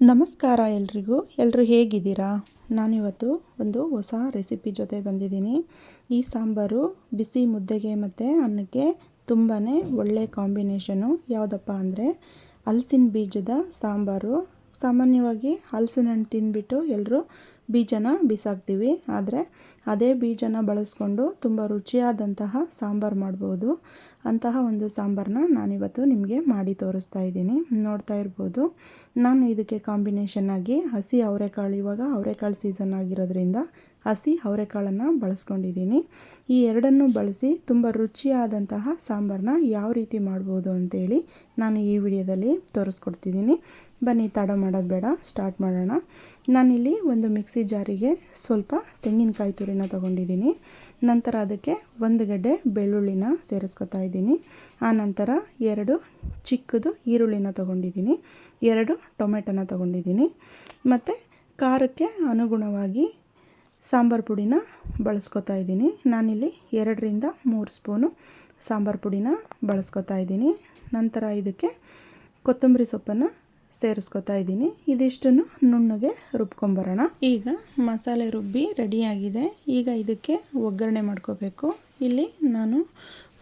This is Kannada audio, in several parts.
ನಮಸ್ಕಾರ ಎಲ್ರಿಗೂ. ಎಲ್ಲರೂ ಹೇಗಿದ್ದೀರಾ? ನಾನಿವತ್ತು ಒಂದು ಹೊಸ ರೆಸಿಪಿ ಜೊತೆ ಬಂದಿದ್ದೀನಿ. ಈ ಸಾಂಬಾರು ಬಿಸಿ ಮುದ್ದೆಗೆ ಮತ್ತು ಅನ್ನಕ್ಕೆ ತುಂಬಾ ಒಳ್ಳೆ ಕಾಂಬಿನೇಷನು. ಯಾವುದಪ್ಪ ಅಂದರೆ ಹಲಸಿನ ಬೀಜದ ಸಾಂಬಾರು. ಸಾಮಾನ್ಯವಾಗಿ ಹಲಸಿನ ಹಣ್ಣು ತಿಂದ್ಬಿಟ್ಟು ಎಲ್ಲರೂ ಬೀಜನ ಬಿಸಾಕ್ತೀವಿ. ಆದರೆ ಅದೇ ಬೀಜನ ಬಳಸ್ಕೊಂಡು ತುಂಬ ರುಚಿಯಾದಂತಹ ಸಾಂಬಾರು ಮಾಡ್ಬೋದು. ಅಂತಹ ಒಂದು ಸಾಂಬಾರನ್ನ ನಾನಿವತ್ತು ನಿಮಗೆ ಮಾಡಿ ತೋರಿಸ್ತಾ ಇದ್ದೀನಿ. ನೋಡ್ತಾ ಇರ್ಬೋದು. ನಾನು ಇದಕ್ಕೆ ಕಾಂಬಿನೇಷನ್ ಆಗಿ ಹಸಿ ಅವರೆಕಾಳು ಇವಾಗ ಅವರೆಕಾಳು ಸೀಸನ್ ಆಗಿರೋದ್ರಿಂದ ಹಸಿ ಅವರೆಕಾಳನ್ನು ಬಳಸ್ಕೊಂಡಿದ್ದೀನಿ. ಈ ಎರಡನ್ನು ಬಳಸಿ ತುಂಬ ರುಚಿಯಾದಂತಹ ಸಾಂಬಾರನ್ನ ಯಾವ ರೀತಿ ಮಾಡ್ಬೋದು ಅಂತೇಳಿ ನಾನು ಈ ವಿಡಿಯೋದಲ್ಲಿ ತೋರಿಸ್ಕೊಡ್ತಿದ್ದೀನಿ. ಬನ್ನಿ, ತಡ ಮಾಡೋದು ಬೇಡ, ಸ್ಟಾರ್ಟ್ ಮಾಡೋಣ. ನಾನಿಲ್ಲಿ ಒಂದು ಮಿಕ್ಸಿ ಜಾರಿಗೆ ಸ್ವಲ್ಪ ತೆಂಗಿನಕಾಯಿ ತುರಿನ ತೊಗೊಂಡಿದ್ದೀನಿ. ನಂತರ ಅದಕ್ಕೆ ಒಂದು ಗಡ್ಡೆ ಬೆಳ್ಳುಳ್ಳಿನ ಸೇರಿಸ್ಕೊತಾ ಇದ್ದೀನಿ. ಆನಂತರ ಎರಡು ಚಿಕ್ಕದು ಈರುಳ್ಳಿನ ತೊಗೊಂಡಿದ್ದೀನಿ. ಎರಡು ಟೊಮೆಟೊನ ತೊಗೊಂಡಿದ್ದೀನಿ. ಮತ್ತು ಖಾರಕ್ಕೆ ಅನುಗುಣವಾಗಿ ಸಾಂಬಾರು ಪುಡಿನ ಬಳಸ್ಕೊತಾ ಇದ್ದೀನಿ. ನಾನಿಲ್ಲಿ ಎರಡರಿಂದ ಮೂರು ಸ್ಪೂನು ಸಾಂಬಾರು ಪುಡಿನ ಬಳಸ್ಕೊತಾ ಇದ್ದೀನಿ. ನಂತರ ಇದಕ್ಕೆ ಕೊತ್ತಂಬರಿ ಸೊಪ್ಪನ್ನು ಸೇರಿಸ್ಕೊತಾ ಇದ್ದೀನಿ. ಇದಿಷ್ಟನ್ನು ನುಣ್ಣಗೆ ರುಬ್ಕೊಂಬರೋಣ. ಈಗ ಮಸಾಲೆ ರುಬ್ಬಿ ರೆಡಿಯಾಗಿದೆ. ಈಗ ಇದಕ್ಕೆ ಒಗ್ಗರಣೆ ಮಾಡ್ಕೋಬೇಕು. ಇಲ್ಲಿ ನಾನು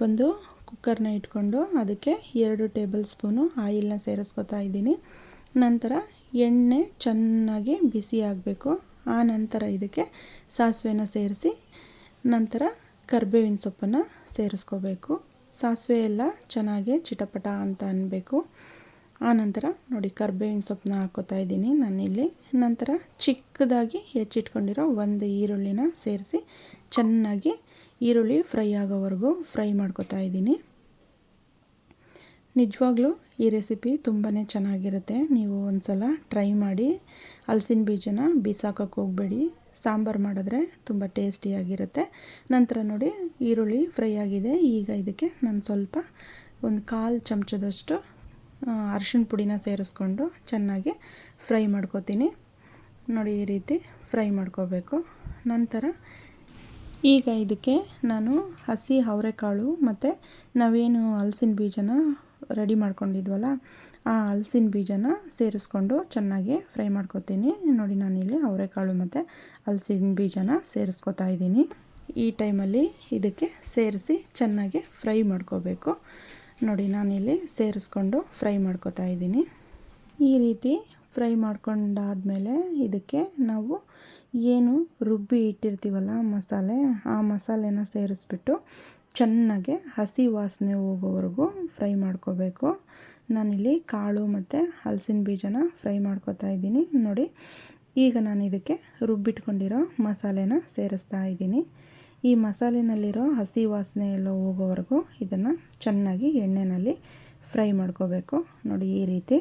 ಒಂದು ಕುಕ್ಕರ್ನ ಇಟ್ಕೊಂಡು ಅದಕ್ಕೆ ಎರಡು ಟೇಬಲ್ ಸ್ಪೂನು ಆಯಿಲ್ನ ಸೇರಿಸ್ಕೊತಾ ಇದ್ದೀನಿ. ನಂತರ ಎಣ್ಣೆ ಚೆನ್ನಾಗಿ ಬಿಸಿ ಆಗಬೇಕು. ಆ ನಂತರ ಇದಕ್ಕೆ ಸಾಸಿವೆನ ಸೇರಿಸಿ ನಂತರ ಕರ್ಬೇವಿನ ಸೊಪ್ಪನ್ನು ಸೇರಿಸ್ಕೋಬೇಕು. ಸಾಸಿವೆ ಎಲ್ಲ ಚೆನ್ನಾಗಿ ಚಿಟಪಟ ಅಂತ ಅನ್ನಬೇಕು ಆನಂತರ ನೋಡಿ ಕರ್ಬೇವಿನ ಸೊಪ್ಪನ್ನ ಹಾಕೋತಾ ಇದ್ದೀನಿ ನಾನಿಲ್ಲಿ. ನಂತರ ಚಿಕ್ಕದಾಗಿ ಹೆಚ್ಚಿಟ್ಕೊಂಡಿರೋ ಒಂದು ಈರುಳ್ಳಿನ ಸೇರಿಸಿ ಚೆನ್ನಾಗಿ ಈರುಳ್ಳಿ ಫ್ರೈ ಆಗೋವರೆಗೂ ಫ್ರೈ ಮಾಡ್ಕೋತಾ ಇದ್ದೀನಿ. ನಿಜವಾಗ್ಲೂ ಈ ರೆಸಿಪಿ ತುಂಬಾ ಚೆನ್ನಾಗಿರುತ್ತೆ. ನೀವು ಒಂದು ಸಲ ಟ್ರೈ ಮಾಡಿ ಹಲಸಿನ ಬೀಜನ ಬಿಸಾಕೋಕ್ಕೆ ಹೋಗಬೇಡಿ. ಸಾಂಬಾರು ಮಾಡಿದ್ರೆ ತುಂಬ ಟೇಸ್ಟಿಯಾಗಿರುತ್ತೆ ನಂತರ ನೋಡಿ, ಈರುಳ್ಳಿ ಫ್ರೈ ಆಗಿದೆ. ಈಗ ಇದಕ್ಕೆ ನಾನು ಸ್ವಲ್ಪ ಒಂದು ಕಾಲು ಚಮಚದಷ್ಟು ಅರಿಶಿಣ ಪುಡಿನ ಸೇರಿಸ್ಕೊಂಡು ಚೆನ್ನಾಗಿ ಫ್ರೈ ಮಾಡ್ಕೋತೀನಿ. ನೋಡಿ, ಈ ರೀತಿ ಫ್ರೈ ಮಾಡ್ಕೋಬೇಕು. ನಂತರ ಈಗ ಇದಕ್ಕೆ ನಾನು ಹಸಿ ಅವರೆಕಾಳು ಮತ್ತು ನಾವೇನು ಹಲಸಿನ ಬೀಜನ ರೆಡಿ ಮಾಡ್ಕೊಂಡಿದ್ವಲ್ಲ, ಆ ಹಲಸಿನ ಬೀಜನ ಸೇರಿಸ್ಕೊಂಡು ಚೆನ್ನಾಗಿ ಫ್ರೈ ಮಾಡ್ಕೋತೀನಿ. ನೋಡಿ ನಾನಿಲ್ಲಿ ಅವರೆಕಾಳು ಮತ್ತು ಹಲಸಿನ ಬೀಜನ ಸೇರಿಸ್ಕೊತಾ ಇದ್ದೀನಿ. ಈ ಟೈಮಲ್ಲಿ ಇದಕ್ಕೆ ಸೇರಿಸಿ ಚೆನ್ನಾಗಿ ಫ್ರೈ ಮಾಡ್ಕೋಬೇಕು. ನೋಡಿ ನಾನಿಲ್ಲಿ ಸೇರಿಸ್ಕೊಂಡು ಫ್ರೈ ಮಾಡ್ಕೋತಾ ಇದ್ದೀನಿ. ಈ ರೀತಿ ಫ್ರೈ ಮಾಡ್ಕೊಂಡಾದಮೇಲೆ ಇದಕ್ಕೆ ನಾವು ಏನು ರುಬ್ಬಿ ಇಟ್ಟಿರ್ತೀವಲ್ಲ ಮಸಾಲೆ, ಆ ಮಸಾಲೆನ ಸೇರಿಸ್ಬಿಟ್ಟು ಚೆನ್ನಾಗೆ ಹಸಿ ವಾಸನೆ ಹೋಗೋವರೆಗೂ ಫ್ರೈ ಮಾಡ್ಕೋಬೇಕು. ನಾನಿಲ್ಲಿ ಕಾಳು ಮತ್ತು ಹಲಸಿನ ಬೀಜನ ಫ್ರೈ ಮಾಡ್ಕೋತಾ ಇದ್ದೀನಿ. ನೋಡಿ, ಈಗ ನಾನು ಇದಕ್ಕೆ ರುಬ್ಬಿಟ್ಕೊಂಡಿರೋ ಮಸಾಲೆನ ಸೇರಿಸ್ತಾ ಇದ್ದೀನಿ. ಈ ಮಸಾಲೆನಲ್ಲಿರೋ ಹಸಿ ವಾಸನೆ ಎಲ್ಲ ಹೋಗೋವರೆಗೂ ಇದನ್ನು ಚೆನ್ನಾಗಿ ಎಣ್ಣೆಯಲ್ಲಿ ಫ್ರೈ ಮಾಡ್ಕೋಬೇಕು. ನೋಡಿ, ಈ ರೀತಿ.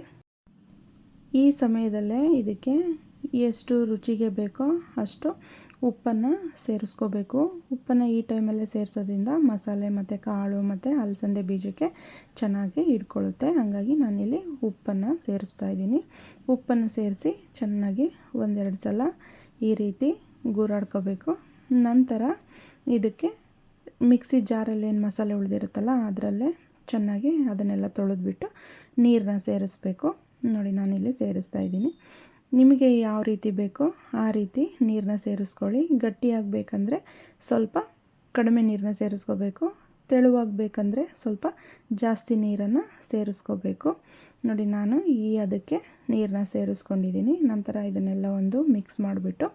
ಈ ಸಮಯದಲ್ಲೇ ಇದಕ್ಕೆ ಎಷ್ಟು ರುಚಿಗೆ ಬೇಕೋ ಅಷ್ಟು ಉಪ್ಪನ್ನು ಸೇರಿಸ್ಕೋಬೇಕು. ಉಪ್ಪನ್ನು ಈ ಟೈಮಲ್ಲೇ ಸೇರಿಸೋದ್ರಿಂದ ಮಸಾಲೆ ಮತ್ತು ಕಾಳು ಮತ್ತು ಅಲಸಂದೆ ಬೀಜಕ್ಕೆ ಚೆನ್ನಾಗಿ ಇಟ್ಕೊಳ್ಳುತ್ತೆ ಹಾಗಾಗಿ ನಾನಿಲ್ಲಿ ಉಪ್ಪನ್ನು ಸೇರಿಸ್ತಾ ಇದ್ದೀನಿ. ಉಪ್ಪನ್ನು ಸೇರಿಸಿ ಚೆನ್ನಾಗಿ ಒಂದೆರಡು ಸಲ ಈ ರೀತಿ ಗೂರಾಡ್ಕೋಬೇಕು. ನಂತರ ಇದಕ್ಕೆ ಮಿಕ್ಸಿ ಜಾರಲ್ಲಿ ಏನು ಮಸಾಲೆ ಉಳಿದಿರುತ್ತಲ್ಲ ಅದರಲ್ಲೇ ಚೆನ್ನಾಗಿ ಅದನ್ನೆಲ್ಲ ತೊಳೆದ್ಬಿಟ್ಟು ನೀರನ್ನ ಸೇರಿಸ್ಬೇಕು. ನೋಡಿ ನಾನಿಲ್ಲಿ ಸೇರಿಸ್ತಾ ಇದ್ದೀನಿ. ನಿಮಗೆ ಯಾವ ರೀತಿ ಬೇಕೋ ಆ ರೀತಿ ನೀರನ್ನ ಸೇರಿಸ್ಕೊಳ್ಳಿ. ಗಟ್ಟಿಯಾಗಬೇಕಂದ್ರೆ ಸ್ವಲ್ಪ ಕಡಿಮೆ ನೀರನ್ನ ಸೇರಿಸ್ಕೋಬೇಕು. ತೆಳುವಾಗಬೇಕಂದ್ರೆ ಸ್ವಲ್ಪ ಜಾಸ್ತಿ ನೀರನ್ನು ಸೇರಿಸ್ಕೋಬೇಕು. ನೋಡಿ, ನಾನು ಈ ಅದಕ್ಕೆ ನೀರನ್ನ ಸೇರಿಸ್ಕೊಂಡಿದ್ದೀನಿ. ನಂತರ ಇದನ್ನೆಲ್ಲ ಒಂದು ಮಿಕ್ಸ್ ಮಾಡಿಬಿಟ್ಟು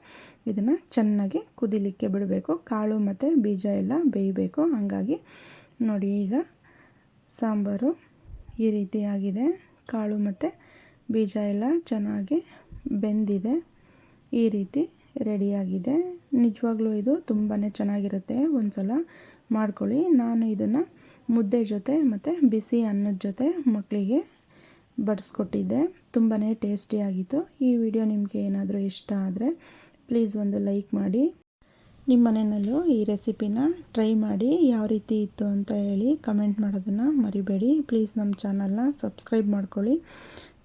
ಇದನ್ನು ಚೆನ್ನಾಗಿ ಕುದಿಲಿಕ್ಕೆ ಬಿಡಬೇಕು. ಕಾಳು ಮತ್ತು ಬೀಜ ಎಲ್ಲ ಬೇಯಬೇಕು. ಹಾಗಾಗಿ ನೋಡಿ, ಈಗ ಸಾಂಬಾರು ಈ ರೀತಿಯಾಗಿದೆ ಕಾಳು ಮತ್ತು ಬೀಜ ಎಲ್ಲ ಚೆನ್ನಾಗಿ ಬೆಂದಿದೆ. ಈ ರೀತಿ ರೆಡಿಯಾಗಿದೆ. ನಿಜವಾಗ್ಲೂ ಇದು ತುಂಬಾ ಚೆನ್ನಾಗಿರುತ್ತೆ. ಒಂದು ಸಲ ಮಾಡ್ಕೊಳ್ಳಿ. ನಾನು ಇದನ್ನು ಮುದ್ದೆ ಜೊತೆ ಮತ್ತು ಬಿಸಿ ಅನ್ನದ ಜೊತೆ ಮಕ್ಕಳಿಗೆ ಬಡಿಸ್ಕೊಟ್ಟಿದ್ದೆ. ತುಂಬಾ ಟೇಸ್ಟಿಯಾಗಿತ್ತು ಈ ವಿಡಿಯೋ ನಿಮಗೆ ಏನಾದರೂ ಇಷ್ಟ ಆದರೆ ಪ್ಲೀಸ್ ಒಂದು ಲೈಕ್ ಮಾಡಿ. ನಿಮ್ಮ ಮನೆಯಲ್ಲೂ ಈ ರೆಸಿಪಿನ ಟ್ರೈ ಮಾಡಿ. ಯಾವ ರೀತಿ ಇತ್ತು ಅಂತ ಹೇಳಿ ಕಮೆಂಟ್ ಮಾಡೋದನ್ನು ಮರಿಬೇಡಿ. ಪ್ಲೀಸ್ ನಮ್ಮ ಚಾನಲ್ನ ಸಬ್ಸ್ಕ್ರೈಬ್ ಮಾಡ್ಕೊಳ್ಳಿ.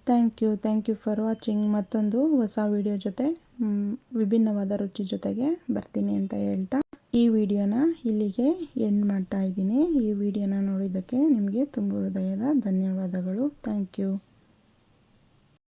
Thank you thank you for watching ಮತ್ತೊಂದು ಹೊಸ ವಿಡಿಯೋ ಜೊತೆ ವಿಭಿನ್ನವಾದ ರುಚಿ ಜೊತೆಗೆ ಬರ್ತೀನಿ ಅಂತ ಹೇಳ್ತಾ. ಈ ವಿಡಿಯೋನ ಇಲ್ಲಿಗೆ ಎಂಡ್ ಮಾಡ್ತಾ ಇದ್ದೀನಿ. ಈ ವಿಡಿಯೋನ ನೋಡಿದ್ದಕ್ಕೆ ನಿಮಗೆ ತುಂಬ ಹೃದಯದ ಧನ್ಯವಾದಗಳು. Thank you